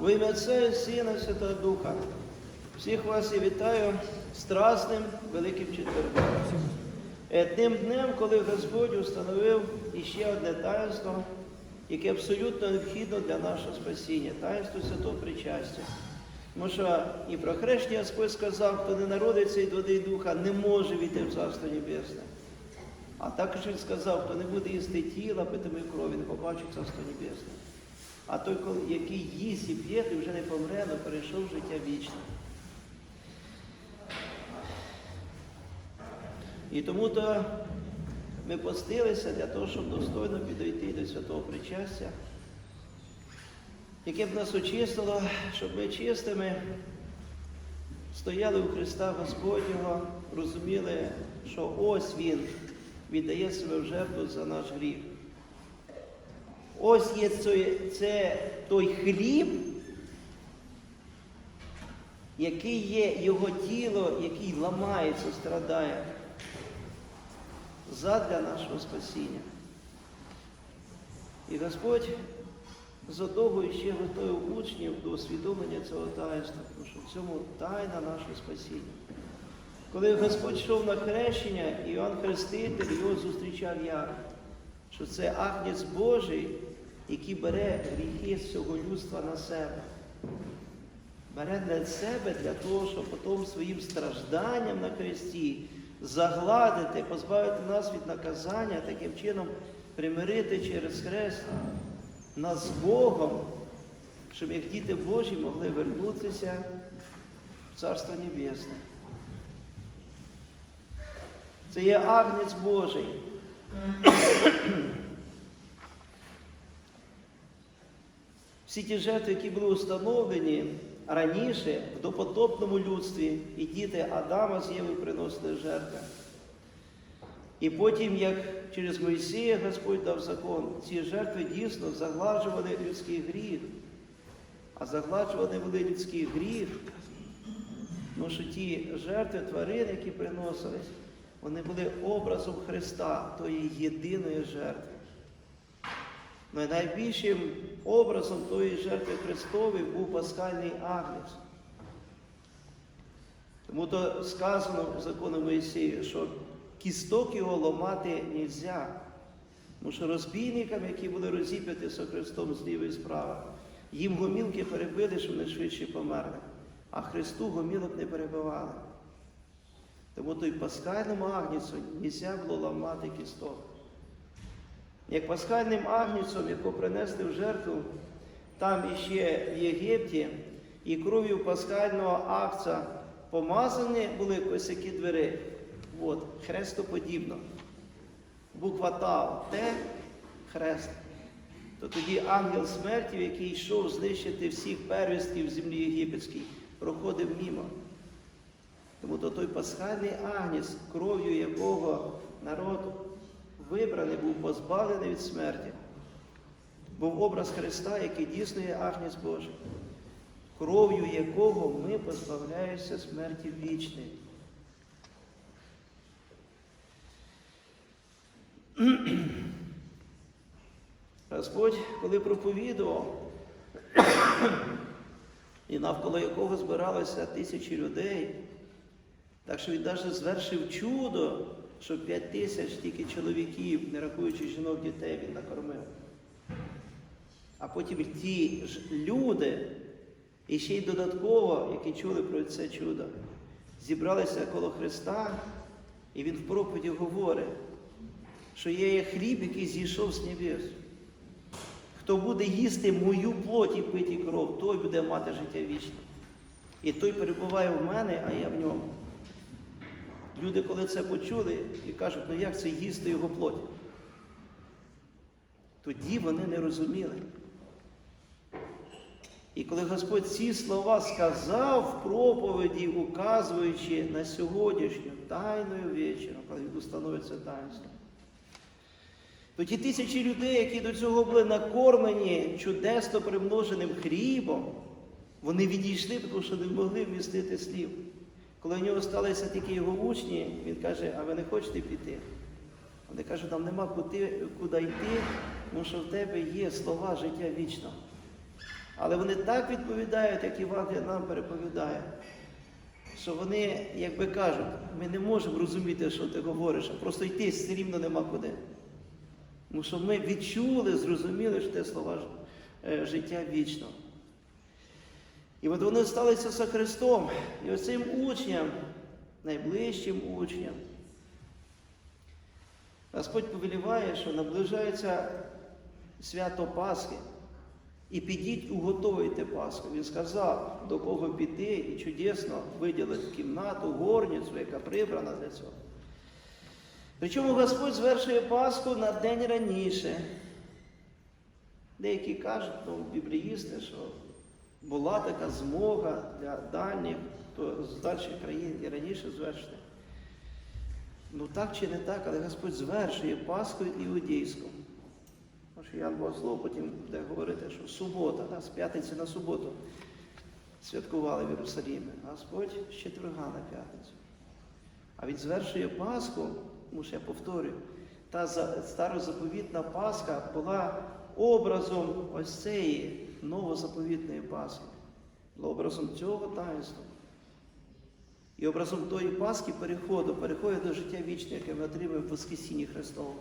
Во ім'я Отця і Сина і Святого Духа. Всіх вас я вітаю страсним великим четвергом. Тим днем, коли Господь установив іще одне таїнство, яке абсолютно необхідно для нашого спасіння, таїнство святого причастя. Тому що і про хрещення Господь сказав, хто не народиться від води і духа, не може війти в Царство Небесне. А також він сказав, хто не буде їсти тіла, питиме крові, не побачить Царство Небесне. А той, який їсть і п'є, той вже не помре, але перейшов в життя вічне. І тому то ми постилися для того, щоб достойно підійти до святого причастя, яке б нас очистило, щоб ми чистими стояли у Христа Господнього, розуміли, що ось Він віддає себе в жертву за наш гріх. Ось є це, це той хліб, який є його тіло, який ламається, страдає задля нашого спасіння. І Господь з одного ще готовив учнів до усвідомлення цього таїнства, тому що в цьому тайна нашого спасіння. Коли Господь йшов на хрещення, Іоанн Хреститель його зустрічав як? Що це агнець Божий, який бере гріхи всього людства на себе. Бере для себе для того, щоб потім своїм стражданням на хресті загладити, позбавити нас від наказання, таким чином примирити через хрест нас з Богом, щоб як діти Божі могли вернутися в Царство Небесне. Це є агнець Божий. Всі ті жертви, які були установлені раніше в допотопному людстві, і діти Адама з Євою приносили жертви. І потім, як через Моїсія Господь дав закон, ці жертви дійсно загладжували людський гріх. А загладжували вони людський гріх, тому що ті жертви тварин, які приносились, вони були образом Христа, тої єдиної жертви. Найбільшим образом тої жертви Христової був пасхальний агнець. Тому то сказано в закону Моїсею, що кісток його ломати не можна. Тому що розбійникам, які були розіп'яти со Христом з лівої справи, їм гомілки перебили, щоб вони швидше померли. А Христу гомілок не перебивали. Тому той пасхальному агнцю не можна було ламати кісток. Як пасхальним агнцем, якого принесли в жертву, там іще в Єгипті, і кров'ю пасхального агця помазані були косяки двері. От, хрестоподібно. Буква Тав, Т, хрест. То тоді ангел смерті, який йшов знищити всіх первістків землі єгипетській, проходив мимо. Тому то той пасхальний агнець, кров'ю якого народ вибраний, був позбавлений від смерті, був образ Христа, який дійсно є агнець Божий, кров'ю якого ми позбавляємося смерті вічної. Господь, коли проповідував, і навколо якого збиралося тисячі людей, так що він навіть звершив чудо, що п'ять тисяч тільки чоловіків, не рахуючи жінок, дітей, він накормив. А потім ті ж люди, і ще й додатково, які чули про це чудо, зібралися коло Христа, і він в проповіді говорить, що є хліб, який зійшов з небес. Хто буде їсти мою плоть і пити кров, той буде мати життя вічне. І той перебуває в мене, а я в ньому. Люди, коли це почули, і кажуть, ну як це їсти його плоть? Тоді вони не розуміли. І коли Господь ці слова сказав в проповіді, указуючи на сьогоднішню тайною вечіру, коли установиться таїнство, то ті тисячі людей, які до цього були накормлені чудесно примноженим хлібом, вони відійшли, тому що не могли вмістити слів. Коли в нього сталися тільки його учні, він каже, а ви не хочете піти? Вони кажуть, нам нема куди, куди йти, тому що в тебе є слова життя вічного. Але вони так відповідають, як Євангелія нам переповідає, що вони, якби кажуть, ми не можемо розуміти, що ти говориш, а просто йти все рівно нема куди. Тому що ми відчули, зрозуміли, що це слова е, життя вічного. І от вони сталися за Христом. І оцим учням, найближчим учням, Господь повеліває, що наближається свято Пасхи. І підіть уготовуйте Пасху. Він сказав, до кого піти, і чудесно виділить кімнату, горницю, яка прибрана для цього. Причому Господь звершує Пасху на день раніше. Деякі кажуть, ну, бібліїсти, що була така змога для дальніх, з дальших країн і раніше звершити. Ну так чи не так, але Господь звершує Пасху іудейську. Тому що Ян Богослов потім буде говорити, що субота, да, з п'ятниці на суботу святкували в Єрусалімі. Господь з четверга на п'ятницю. А він звершує Пасху, тому що я повторюю, та старозаповітна Пасха була образом ось цієї новозаповітної Пасхи, була образом цього таїнства. І образом тої Пасхи переходу, переходу до життя вічного, яке ми отримаємо в Воскресінні Христовому.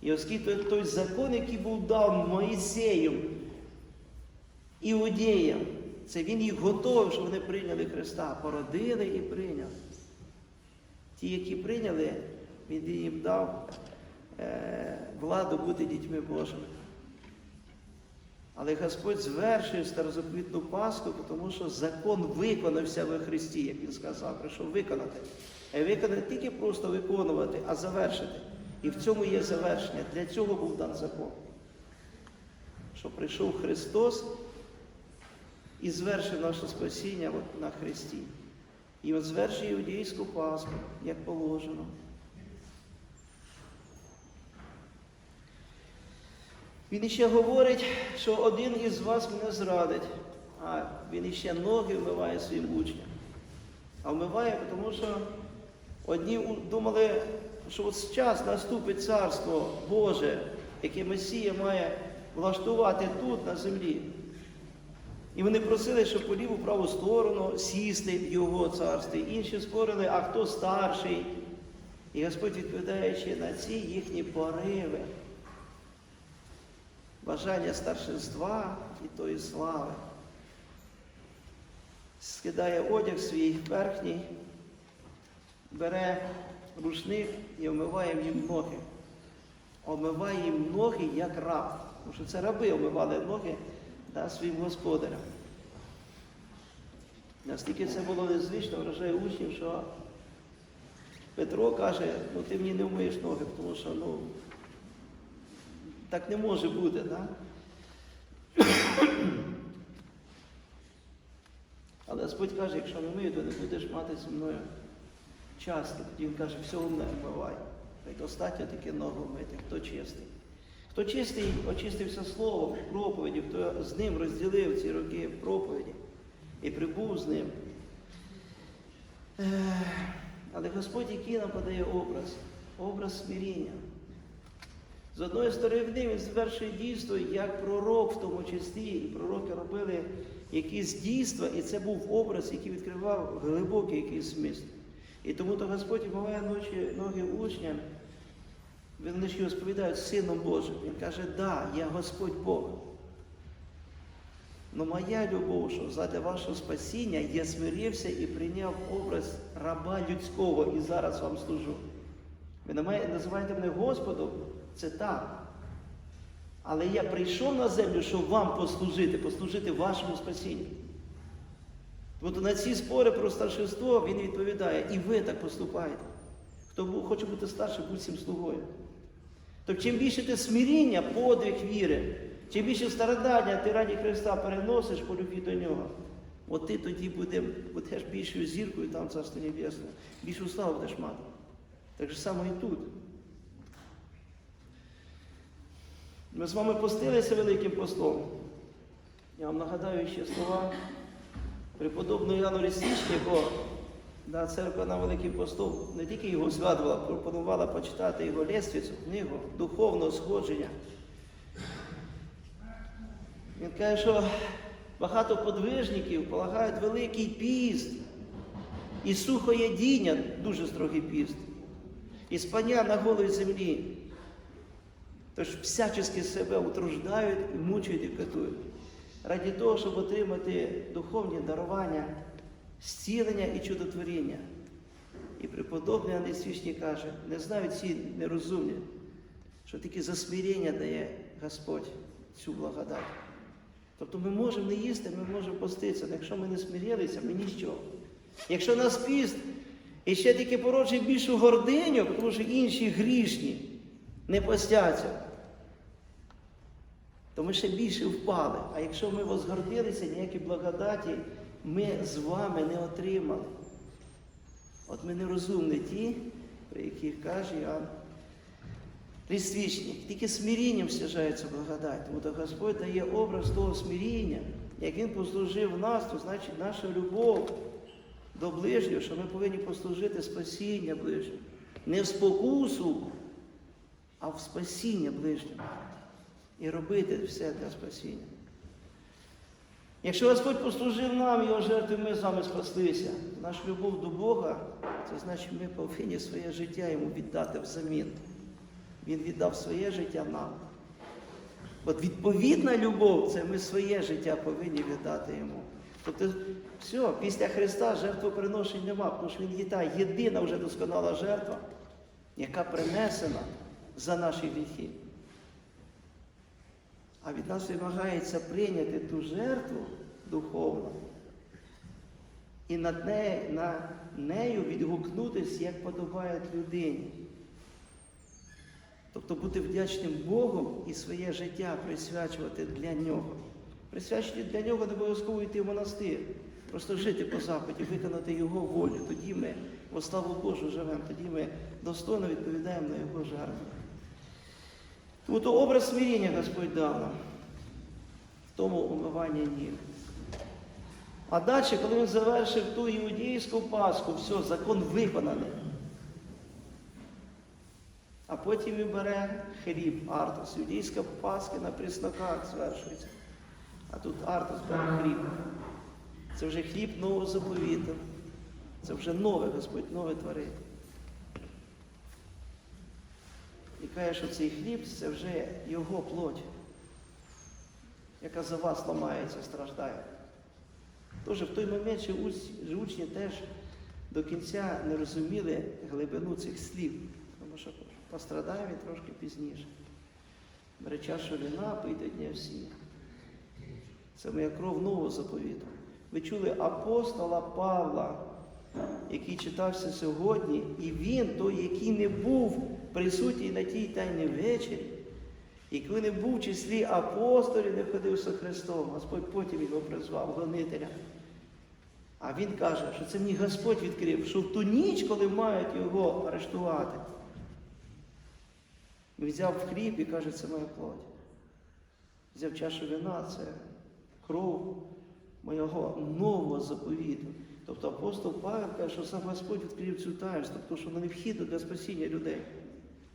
І оскільки той, закон, який був дан Моїсеєм, іудеям, це він їх готовив, щоб вони прийняли Христа, породили і прийняли. Ті, які прийняли, він їм дав е, владу бути дітьми Божими. Але Господь звершив старозаповітну Пасху, тому що закон виконався во Христі, як він сказав, прийшов виконати. А виконати тільки просто виконувати, а завершити. І в цьому є завершення. Для цього був дан закон. Що прийшов Христос і звершив наше спасіння на Христі. І от звершує іудейську Пасху, як положено. Він іще говорить, що один із вас мене зрадить, а він іще ноги вмиває своїм учням. А вмиває, тому що одні думали, що от час наступить царство Боже, яке Месія має влаштувати тут, на землі. І вони просили, щоб по ліву праву сторону сісти в його царстві. Інші спорили, а хто старший. І Господь, відповідаючи на ці їхні пориви, бажання старшинства і тої слави, скидає одяг свій верхній, бере рушник і омиває їм ноги. Омиває їм ноги як раб. Тому що це раби омивали ноги да, своїм господарям. Настільки це було незвично, вражає учнів, що Петро каже, ну ти мені не вмиєш ноги, тому що ну, так не може бути. Да? Але Господь каже, якщо не вмию, то не будеш мати зі мною часто. Тоді він каже, всього не вмивай. Хай достатньо тільки ногу вмити, хто чистий. Хто чистий, очистився словом, проповіді, хто з ним розділив ці роки проповіді і прибув з ним. Але Господь, який нам подає образ, образ смиріння. З одної сторони, він звершує дійство як пророк в тому числі, і пророки робили якісь дійства, і це був образ, який відкривав глибокий якийсь зміст. І тому то Господь вмиває ночі ноги учням, вони ж його Сином Божим. Він каже, да, я Господь Бог. Но моя любов, що задля вашого спасіння я смирився і прийняв образ раба людського і зараз вам служу. Ви називаєте мене Господом, це так. Але я прийшов на землю, щоб вам послужити, послужити вашому спасінню. От на ці спори про старшинство він відповідає, і ви так поступаєте. Хто хоче бути старшим, будь цим слугою. Тобто, чим більше ти смиріння, подвиг віри, чим більше страдання ти раді Христа переносиш по любві до нього, от ти тоді буде, будеш більшою зіркою там Царство Небесне, більшу славу будеш мати. Так же само і тут. Ми з вами постилися Великим постом. Я вам нагадаю ще слова преподобного Яну Рісничника, да, церква на Великим постом не тільки його згадувала, пропонувала почитати його лествицю, книгу духовного сходження. Він каже, що багато подвижників полагають великий піст і сухоєдіння, дуже строгий піст, і спання на голій землі. Тож всячески себе утруждають і мучують і катують. Раді того, щоб отримати духовні дарування, зцілення і чудотворіння. І преподобний Андрій Свічний каже, не знають ці нерозумні, що тільки за смирення дає Господь цю благодать. Тобто ми можемо не їсти, ми можемо поститися, але якщо ми не смирилися, ми ніщо. Якщо нас піст і ще тільки породжує більшу гординю, тому що інші грішні не постяться, то ми ще більше впали. А якщо ми возгордилися, ніякі благодаті ми з вами не отримали. От ми нерозумні ті, про яких каже Іоанн Ліствічник. Тільки смирінням стяжається благодать. Тому то Господь дає образ того смиріння. Як Він послужив нас, то значить наша любов до ближнього, що ми повинні послужити спасіння ближнього. Не в спокусу, а в спасіння ближнього. І робити все для спасіння. Якщо Господь послужив нам його жертви, ми з вами спаслися. Наша любов до Бога, це значить, ми повинні своє життя йому віддати взамін. Він віддав своє життя нам. От відповідна любов це ми своє життя повинні віддати йому. Тобто, все, після Христа жертвоприношень нема, тому що Він є та єдина вже досконала жертва, яка принесена за наші гріхи. А від нас вимагається прийняти ту жертву духовну і над нею, на нею відгукнутися, як подобає людині. Тобто бути вдячним Богом і своє життя присвячувати для нього. Присвячувати для нього не обов'язково йти в монастир, просто жити по заході, виконати Його волю. Тоді ми во славу Божу живемо, тоді ми достойно відповідаємо на Його жертву. Тому то образ смиріння Господь дав нам в тому умиванні ніг. А далі, коли він завершив ту іудейську Пасху, все, закон виконаний. А потім він бере хліб, артос. Юдійська Пасха на присноках звершується. А тут артос бере хліб. Це вже хліб нового заповіту. Це вже нове, Господь нове творить. І каже, що цей хліб це вже його плоть, яка за вас ламається, страждає. Тож в той момент ще уч- учні теж до кінця не розуміли глибину цих слів, тому що пострадає він трошки пізніше. Бере чашу вина, пийте дня всі. Це моя кров нового заповіту. Ви чули апостола Павла, який читався сьогодні, і він, той, який не був присутній на тій тайній вечері, який не був в числі апостолів, не ходив з Христом, Господь потім його призвав, гонителя. А він каже, що це мені Господь відкрив, що в ту ніч, коли мають його арештувати, взяв хліб і каже, це моя плоть. Взяв чашу вина, це кров моєго нового заповіту. Тобто апостол Павел каже, що сам Господь відкрив цю таїнство, тому що воно необхідно для спасіння людей.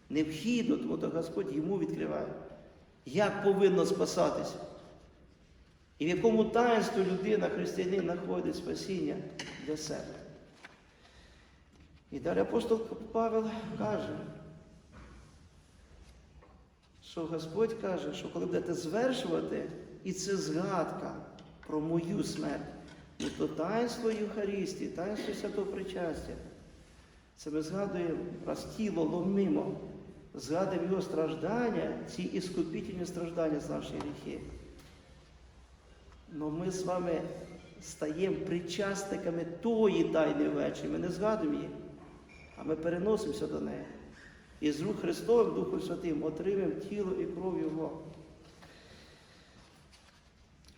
Необхідно, тому то Господь йому відкриває. Як повинно спасатися? І в якому таїнстві людина, християнин, знаходить спасіння для себе. І далі апостол Павел каже, що Господь каже, що коли будете звершувати, і це згадка про мою смерть, то таїнство Євхаристії, таїнство святого причастя. Це ми згадуємо раз тіло ломимо, згадуємо його страждання, ці іскупітельні страждання за наші гріхи. Но ми з вами стаємо причасниками тої тайни вечі. Ми не згадуємо її, а ми переносимося до неї. І з рук Христовим Духом Святим отримаємо тіло і кров Його.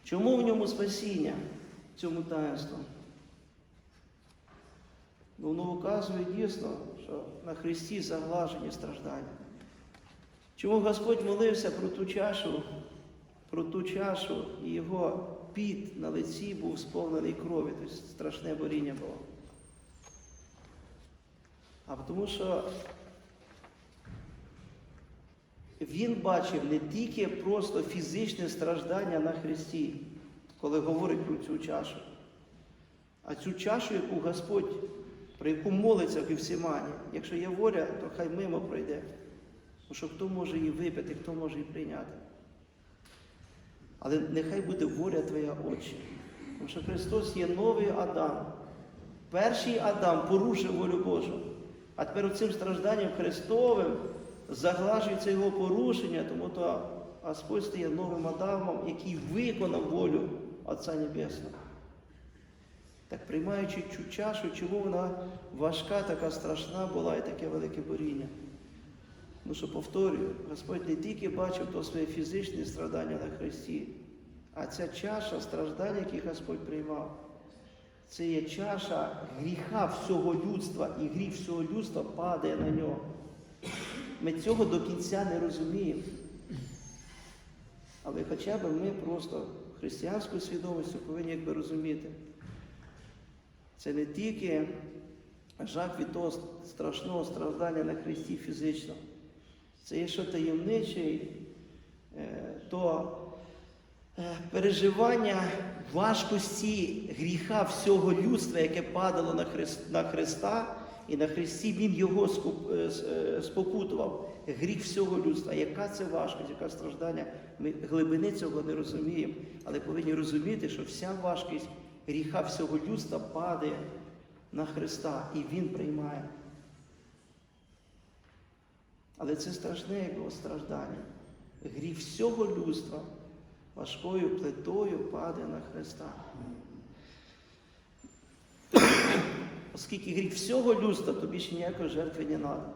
Чому в ньому спасіння, цьому таїнству? Бо воно указує дійсно, що на Христі заглажені страждання. Чому Господь молився про ту чашу, про ту чашу, і його піт на лиці був сповнений крові, тобто страшне боріння було. А тому що він бачив не тільки просто фізичне страждання на Христі, коли говорить про цю чашу, а цю чашу, яку Господь, про яку молиться в Гефсимані. Якщо є воля, то хай мимо пройде. Тому що хто може її випити, хто може її прийняти. Але нехай буде воля Твоя Отче. Тому що Христос є новий Адам. Перший Адам порушив волю Божу. А тепер цим стражданням Христовим заглажується його порушення, тому то Господь стає новим Адамом, який виконав волю Отця Небесного. Так приймаючи цю чашу, чому вона важка, така страшна була і таке велике боріння? Ну що повторюю, Господь не тільки бачив то своє фізичне страдання на Христі, а ця чаша страждань, які Господь приймав, це є чаша гріха всього людства, і гріх всього людства падає на нього. Ми цього до кінця не розуміємо. Але хоча б ми просто християнською свідомістю повинні якби розуміти. Це не тільки жах від того страшного страждання на Христі фізично. Це є що таємничий, е, то е, переживання важкості гріха всього людства, яке падало на, Христ, на Христа, і на Христі Він його е, спокутував. Гріх всього людства. Яка це важкість, яка страждання? Ми глибини цього не розуміємо, але повинні розуміти, що вся важкість гріха всього людства падає на Христа, і Він приймає. Але це страшне його страждання. Гріх всього людства важкою плитою падає на Христа. Оскільки гріх всього людства, то більше ніякої жертви не треба.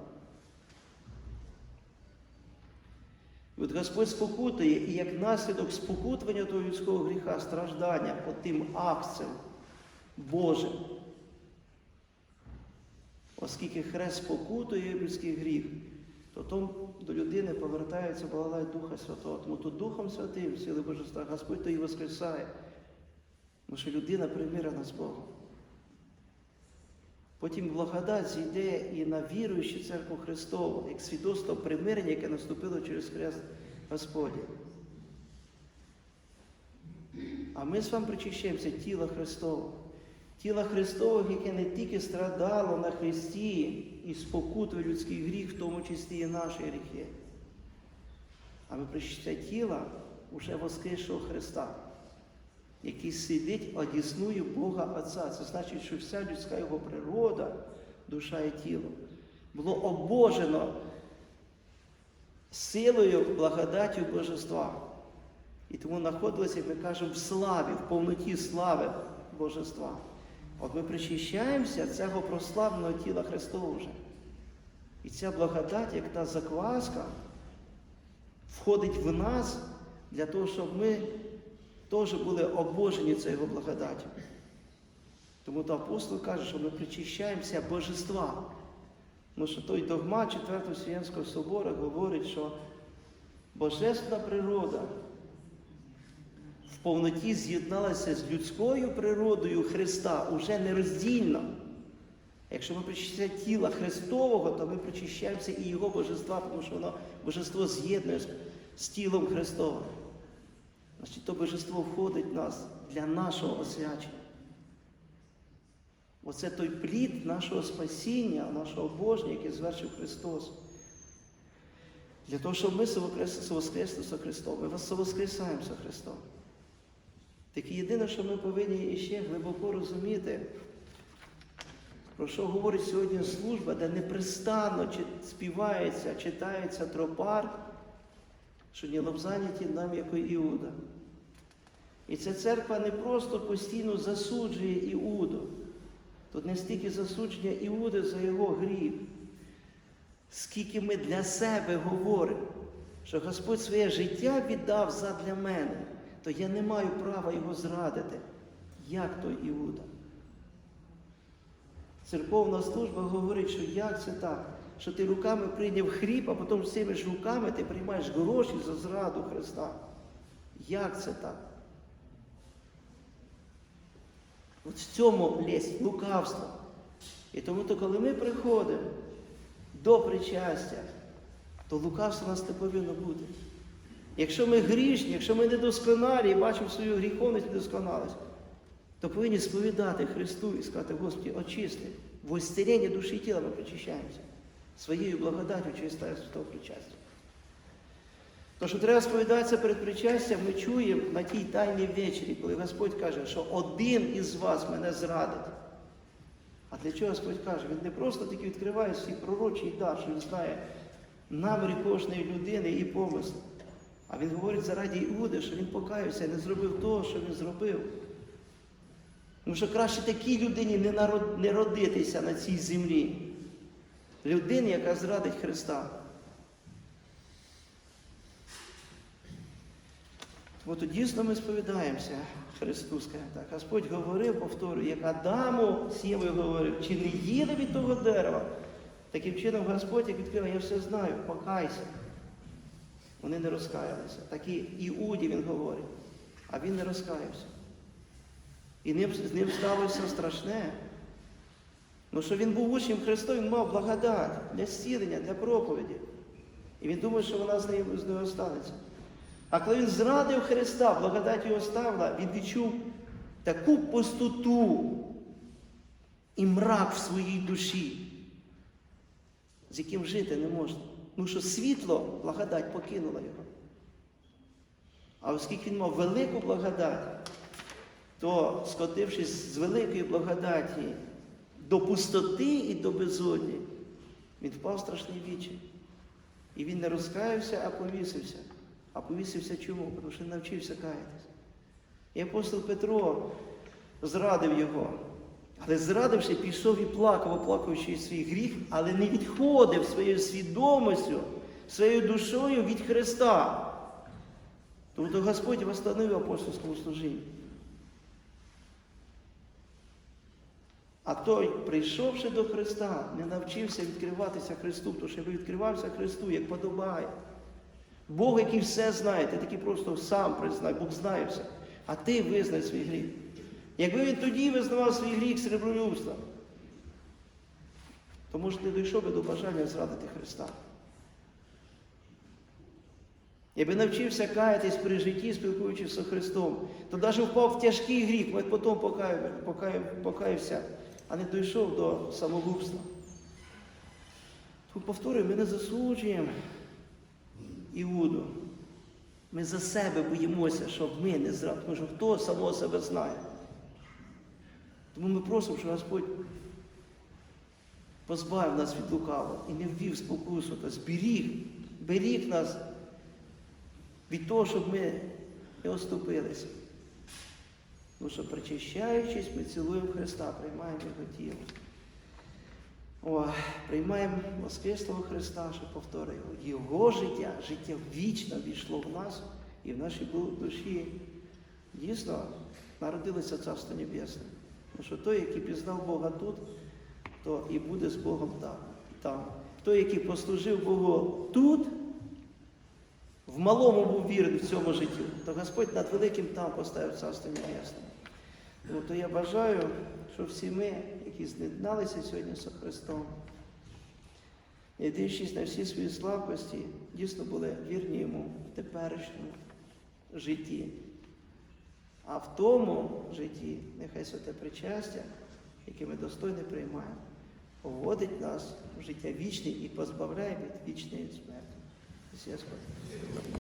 І от Господь спокутує, і як наслідок спокутування того людського гріха, страждання по тим акціям Божим. Оскільки хрест спокутує людський гріх, то там до людини повертається благодать Духа Святого. Тому то Духом Святим, сили Божества, Господь то і воскресає. Тому що людина примирена з Богом. Потім благодать зійде і на віруючу церкву Христову, як свідоцтво примирення, яке наступило через хрест Господня. А ми з вами причащаємося тіла Христового. Тіла Христового, яке не тільки страдало на Христі і спокутує людський гріх, в тому числі і наші гріхи. А ми тіла уже воскресшого Христа, який сидить, одіснує Бога Отця. Це значить, що вся людська його природа, душа і тіло було обожено силою, благодаттю Божества. І тому знаходилися, як ми кажемо, в славі, в повноті слави Божества. От ми причащаємося цього прославленого тіла Христового вже. І ця благодать, як та закваска, входить в нас для того, щоб ми теж були обожені цією благодаттю. Тому то апостол каже, що ми причащаємося божества. Тому що той догмат 4 Вселенського собору говорить, що божественна природа повноті з'єдналася з людською природою Христа уже нероздільно. Якщо ми причащаємо тіла Христового, то ми причащаємося і Його божества, тому що воно божество з'єднує з, тілом Христовим. Значить, то божество входить в нас для нашого освячення. Оце той плід нашого спасіння, нашого Божня, який звершив Христос. Для того, щоб ми совоскресли Христом. Ми вас совоскресаємо Христом. Так єдине, що ми повинні іще глибоко розуміти, про що говорить сьогодні служба, де непрестанно співається, читається тропар, що не лобзаняті нам, як Іуда. І ця церква не просто постійно засуджує Іуду. Тут не стільки засудження Іуди за його гріх, скільки ми для себе говоримо, що Господь своє життя віддав задля мене, то я не маю права його зрадити, як той Іуда. Церковна служба говорить, що як це так, що ти руками прийняв хліб, а потім цими ж руками ти приймаєш гроші за зраду Христа. Як це так? От в цьому лезь лукавство. І тому, то, коли ми приходимо до причастя, то лукавства у нас не повинно бути. Якщо ми грішні, якщо ми недосконалі і бачимо свою гріховність і недосконалість, то повинні сповідати Христу і сказати, Господи, очисти. В ісцеленні душі і тіла ми причащаємося своєю благодаттю через Святого причастя. То, що треба сповідатися перед причастям, ми чуємо на тій тайній вечері, коли Господь каже, що один із вас мене зрадить. А для чого Господь каже? Він не просто таки відкриває свій пророчий дар, що він знає наміри кожної людини і помисли. А він говорить заради Іуди, що він покаявся і не зробив того, що він зробив. Тому що краще такій людині не, народ... не родитися на цій землі. Людині, яка зрадить Христа. Тому то дійсно ми сповідаємося Христу, скажімо так. Господь говорив, повторюю, як Адаму з говорив, чи не їли від того дерева? Таким чином Господь, як відкрив, я все знаю, покайся. Вони не розкаялися. Так і Іуді він говорить, а він не розкаявся. І з ним сталося страшне. Ну що він був учнем Христа, він мав благодать для зцілення, для проповіді. І він думав, що вона з ним з ним останеться. А коли він зрадив Христа, благодать його ставила, він відчув таку пустоту і мрак в своїй душі, з яким жити не можна. Тому що світло, благодать покинула його. А оскільки він мав велику благодать, то, скотившись з великої благодаті до пустоти і до безодні, він впав в страшний вічі. І він не розкаявся, а повісився. А повісився чому? Тому що навчився каятися. І апостол Петро зрадив його. Але зрадивши, пішов і плакав, оплакуючи свій гріх, але не відходив своєю свідомістю, своєю душою від Христа. Тому Господь восстановив апостольському служінні. А той, прийшовши до Христа, не навчився відкриватися Христу, тому що відкривався Христу, як подобає. Бог, який все знає, ти такий просто сам признай, Бог знає все. А ти визнай свій гріх. Якби він тоді визнавав свій гріх сребролюбства, то може не дійшов би до бажання зрадити Христа. Якби навчився каятись при житті, спілкуючись з Христом, то навіть впав в тяжкий гріх, але потім покаяв, покаяв, покаявся, а не дійшов до самогубства. Тому повторюю, ми не засуджуємо Іуду. Ми за себе боїмося, щоб ми не зрадили, тому що хто самого себе знає. Тому ми просимо, щоб Господь позбавив нас від лукавого і не ввів спокусу, та зберіг, беріг нас від того, щоб ми не оступилися. Тому що, причащаючись, ми цілуємо Христа, приймаємо Його тіло. О, приймаємо Воскреслого Христа, що повторюю, Його життя, життя вічно війшло в нас і в нашій душі. Дійсно, народилося Царство Небесне. Тому що той, який пізнав Бога тут, то і буде з Богом там. там. Той, який послужив Богу тут, в малому був вірний в цьому житті, то Господь над великим там поставив Царство Небесне. Тому то я бажаю, щоб всі ми, які з'єдналися сьогодні з Христом, не дивлячись на всі свої слабкості, дійсно були вірні йому в теперішньому житті. А в тому житті нехай святе причастя, яке ми достойно приймаємо, вводить нас в життя вічне і позбавляє від вічної смерті. Господи.